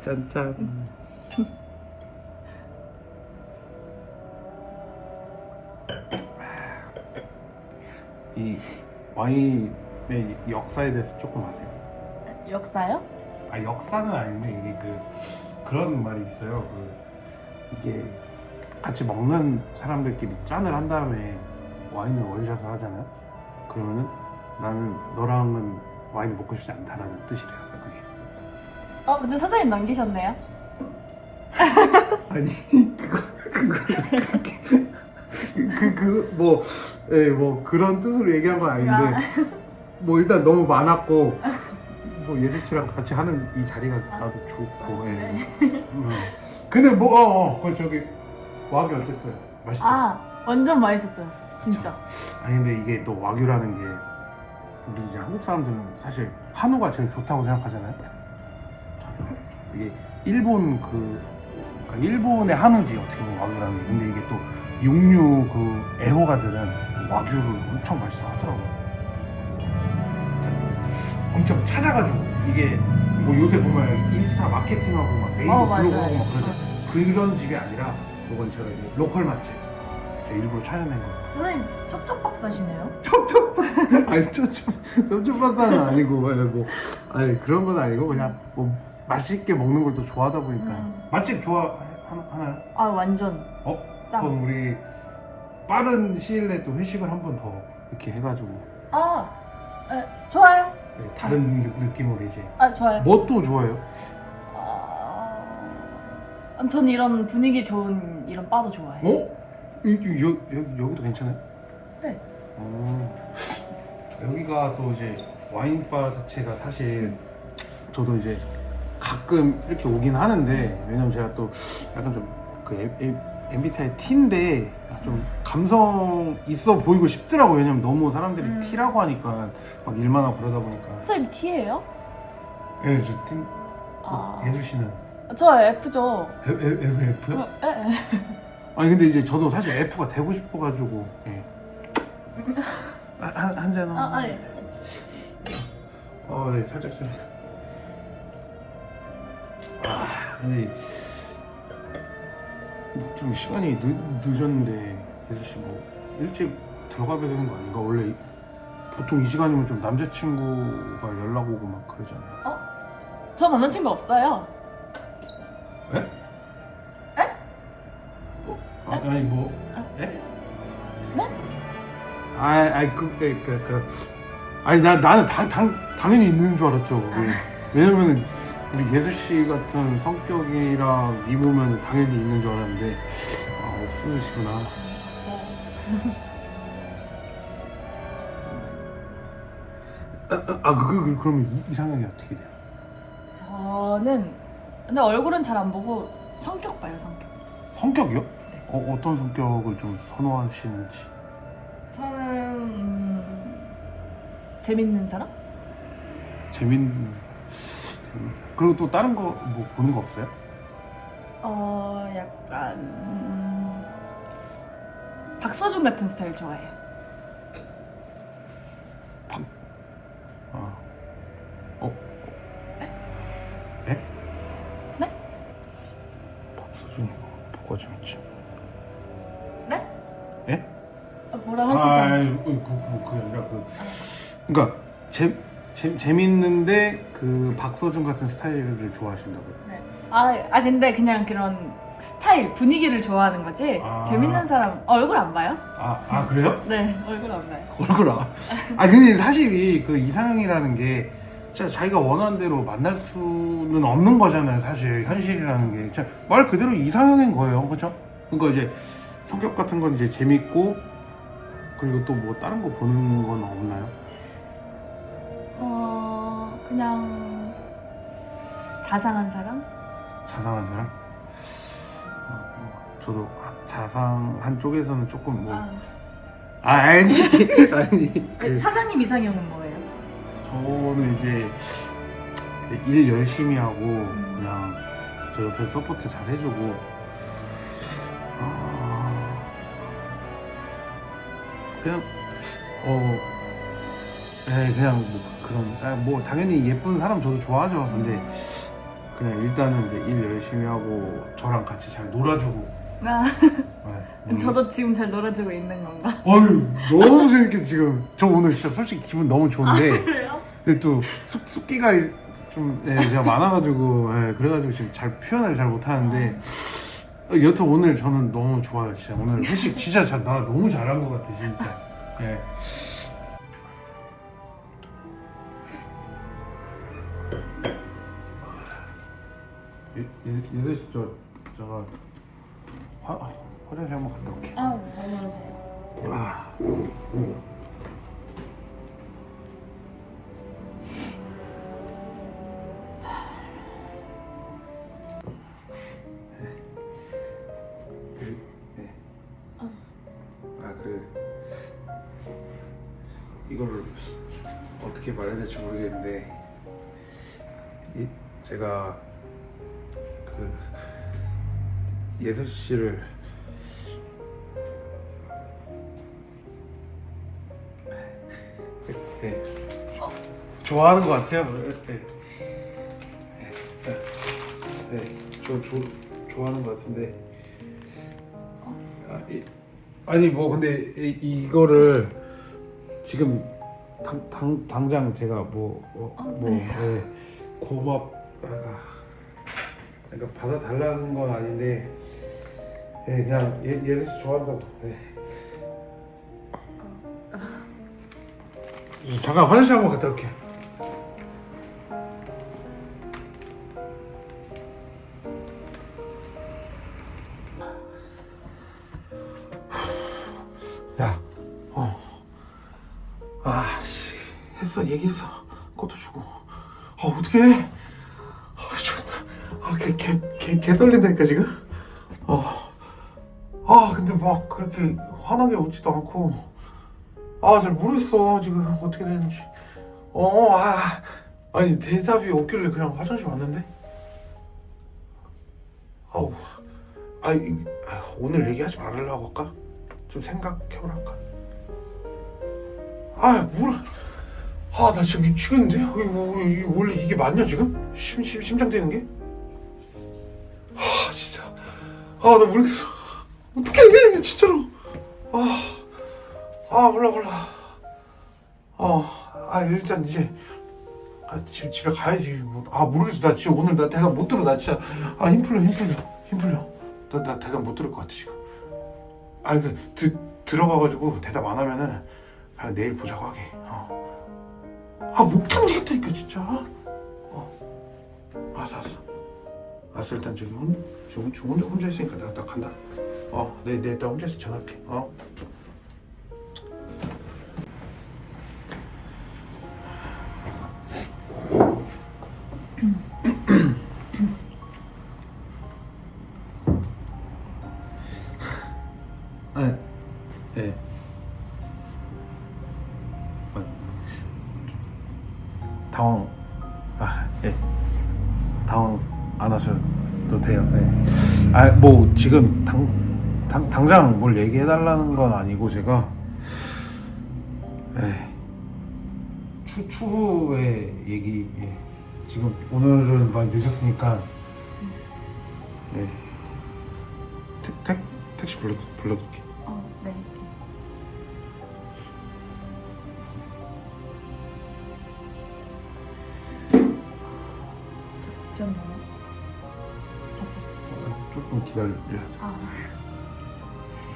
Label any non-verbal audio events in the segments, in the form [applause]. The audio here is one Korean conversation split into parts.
짠짠. 이 와인의 역사에 대해서 조금 아세요? 역사요? 아 역사는 아닌데 이게 그 그런 말이 있어요. 그 이게 같이 먹는 사람들끼리 짠을 한 다음에 와인을 원샷을 하잖아요. 그러면은 나는 너랑은 와인을 먹고 싶지 않다라는 뜻이래요. 그게. 어 근데 사장님 남기셨네요. 아니 그거 그거 그그뭐 예, 뭐 그런 뜻으로 얘기한 건 아닌데 뭐 일단 너무 많았고 뭐 예슬 씨랑 같이 하는 이 자리가 나도 좋고 예. 음. 근데 뭐 어, 어, 그 저기 와규 어땠어요? 맛있죠? 아 완전 맛있었어요. 진짜. 아니 근데 이게 또 와규라는 게 우리 이제 한국 사람들은 사실 한우가 제일 좋다고 생각하잖아요. 이게 일본 그 그러니까 일본의 한우지 어떻게 보면 와규라는 게 근데 이게 또 육류 그 애호가들은 와규를 엄청 맛있어 하더라고요. 그래서 제가 엄청 찾아가지고 이게 뭐 요새 보면 인스타 마케팅하고 막 네이버 어, 블로그 맞아요. 하고 막 그러죠. 그런 집이 아니라 이건 제가 이제 로컬 맛집 제가 일부러 찾아낸 거. 사장님 쪽쪽 박사시네요. [laughs] 아니 쪼쪼 쪼쪼 박사는 아니고 예, 뭐 아니 그런 건 아니고 그냥 뭐 맛있게 먹는 걸또 좋아하다 보니까 음. 맛집 좋아 하나- 하나요? 아 완전 어? 짱. 그럼 우리 빠른 시일 내에 또 회식을 한 번 더 이렇게 해가지고 아 에, 좋아요. 네, 다른 느낌으로 이제 아 좋아요. 뭐 또 좋아해요? 아, 전 이런 분위기 좋은 이런 바도 좋아해요. 어? 이- 이- 여, 여기, 여기도 괜찮아요? 네. 어, 여기가 또 이제 와인바 자체가 사실 저도 이제 가끔 이렇게 오긴 하는데 왜냐면 제가 또 약간 좀그 MBTI T인데 좀 감성 있어 보이고 싶더라고요. 왜냐면 너무 사람들이 음. T라고 하니까 막 일만 하고 그러다 보니까. 사장님 T예요? 예, 저 T. 아. 예수 씨는 저 F죠. F, F, F요? 어, 에, 에. [laughs] 아니 근데 이제 저도 사실 F가 되고 싶어가지고 예. 아, 한, 한 잔. 아, 아니. 어, 네, 살짝 좀. 근데 좀 시간이 늦, 늦었는데 예수 씨뭐 일찍 들어가야 되는 거 아닌가? 원래 이- 보통 이 시간이면 좀 남자친구가 연락 오고 막 그러잖아요. 저 남자친구 없어요. 에? 에? 어, 아, 아니 뭐? 에? 네? 아, 아니 그, 그, 그, 그 아니 나 나는 당, 당 당연히 있는 줄 알았죠. 그게. 왜냐면 우리 예수 씨 같은 성격이랑 미모면 당연히 있는 줄 알았는데 아 없으시구나. 아, 그, 그 그러면 이, 이상형이 어떻게 돼요? 저는 근데 얼굴은 잘 안 보고 성격 봐요 성격. 성격이요? 어, 어떤 성격을 좀 선호하시는지. 저는 음, 재밌는 사람? 재밌는. 그리고 또 다른 거 뭐 보는 거 없어요? 어 약간 음, 박서준 같은 스타일 좋아해요. 아. 어? 네? 네? 박서준이가 뭐가 재밌지? 네? 예? 어, 뭐라 하시죠? 아, 그, 그, 뭐, 그게 아니라 그. 그러니까 재, 재, 재밌는데 그 박서준 같은 스타일을 좋아하신다고요? 네. 아, 아 근데 그냥 그런 스타일 분위기를 좋아하는 거지. 아. 재밌는 사람 얼굴 안 봐요? 아, 아 그래요? [laughs] 네 얼굴 안 봐요. 얼굴 아. 아 근데 사실 이 그 이상형이라는 게 진짜 자기가 원하는 대로 만날 수는 없는 거잖아요. 사실 현실이라는 게. 진짜 말 그대로 이상형인 거예요. 그렇죠? 그러니까 이제 성격 같은 건 이제 재밌고 그리고 또 뭐 다른 거 보는 건 없나요? 어 그냥 자상한 사람? 자상한 사람? 어, 어, 저도 자상한 쪽에서는 조금 뭐 아, 아, [laughs] 아니 아니 그, 사장님 이상형은 뭐예요? 저는 이제 일 열심히 하고 그냥 저 옆에 서포트 잘 해주고 아, 그냥 어 네, 그냥 뭐 그런 아, 뭐 당연히 예쁜 사람 저도 좋아하죠 근데 그냥 일단은 이제 일 열심히 하고 저랑 같이 잘 놀아주고. 아, [laughs] 네, 저도 지금 잘 놀아주고 있는 건가? 어유 너무 재밌게 지금 저 오늘 진짜 솔직히 기분 너무 좋은데 그래요? 근데 또 숙, 숙기가 좀 예, 제가 많아가지고 예, 그래가지고 지금 잘 표현을 잘 못하는데 어, 여튼 오늘 저는 너무 좋아요 진짜 오늘 회식 진짜 자, 나 너무 잘한 것 같아 진짜 예. 얘들 저 제가 화, 화장실 한번 갔다 올게 아, 안녕하세요. 아. 네. 아, 그 이걸 어떻게 말해야 될지 모르겠는데 이, 제가 그 예슬 씨를 네. 좋아하는 것 같아요. 네. 네. 네. 저, 저 좋아하는 것 같은데. 아, 이, 아니 뭐 근데 이, 이거를 지금 당, 당, 당장 제가 뭐, 뭐, 어, 뭐 네. 네. 고맙 아, 그러니까 받아달라는 건 아닌데 네, 그냥 얘, 얘 좋아한다고 네. 잠깐 화장실 한번 갔다 올게. 야, 어, 아, 씨, 했어, 얘기했어, 떨린다니까 지금. 어, 아, 근데 막 그렇게 화나게 웃지도 않고. 아, 잘 모르겠어. 지금 어떻게 되는지. 어, 아. 아니, 대답이 없길래 그냥 화장실 왔는데? 아우. 아, 이, 아, 오늘 얘기하지 말으려고 할까? 좀 생각해보라 할까? 아, 뭐라. 아, 나 진짜 미치겠는데? 이거 원래 이게 맞냐, 지금? 심, 심, 심장 뛰는 게? 아, 나 모르겠어. 어떡해, 진짜로. 아. 아 몰라 몰라. 어아 일단 이제 아, 집, 집에 가야지. 뭐, 아 모르겠어. 나 지금 오늘 나 대답 못 들어. 나 진짜 아 힘풀려 힘풀려 힘풀려. 나, 나 대답 못 들을 것 같아 지금. 아그 드, 들어가가지고 대답 안 하면은 그냥 내일 보자고 하게. 어. 아못 견디겠다니까 진짜. 어. 알았어 알았어 알았어 일단 저기 혼, 저, 저 혼자, 혼자 있으니까 내가 나 간다 어내 내, 나 혼자 있어 전화할게 어 [clears throat] 네. 네. 아, 당황. 아, 예. 당황 안 하셔도 돼요. 예. 아, 뭐 지금 당, 당 당장 뭘 얘기해 달라는 건 아니고 제가 예. 추 추후에 얘기 예. 지금 오늘은 많이 늦었으니까 예. 택, 택 택시 불러 불러둘게. 어, 네. 기다려야 돼.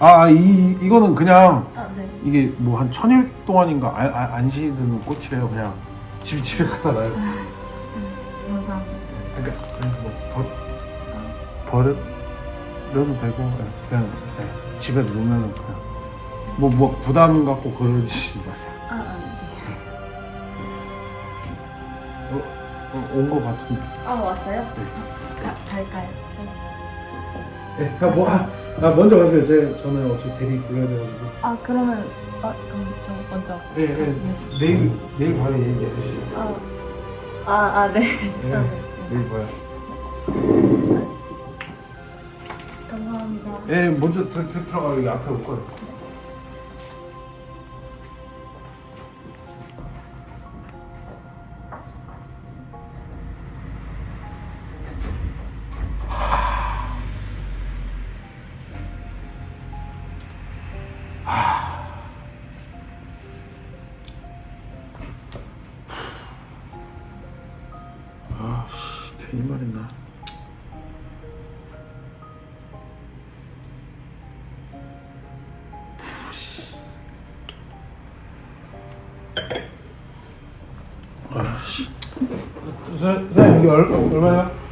아, 아, 이 이거는 그냥 아 네. 이게 뭐 한 천일 동안인가 안, 안, 안 시드는 꽃이래요. 그냥 집 집에 갖다 놔요. 감사합니다. 그러니까 그냥 뭐 버, 버려도 되고 예, 그냥 예, 집에 놓으면 그냥 뭐 뭐 부담 갖고 그러지 마세요. 아, 아 네. 어, 온 거 같은데. 아 왔어요? 네. 가, 갈까요? 네. 예, 그냥 뭐 아, 아, 먼저 가세요. 제 저는 어차피 대리 불러야 돼가지고. 아 그러면 아 그럼 저 먼저. 예, 예. 가겠습니다. 내일 내일 봐요 얘기해 주시. 아, 아, 아 네. 예, 아, 네. 내일 봐요. 감사합니다. 예, 먼저 들, 들, 들어가 여기 앞에 올 거예요. 괜히 말했나? 선생님 이게 얼, 얼마야?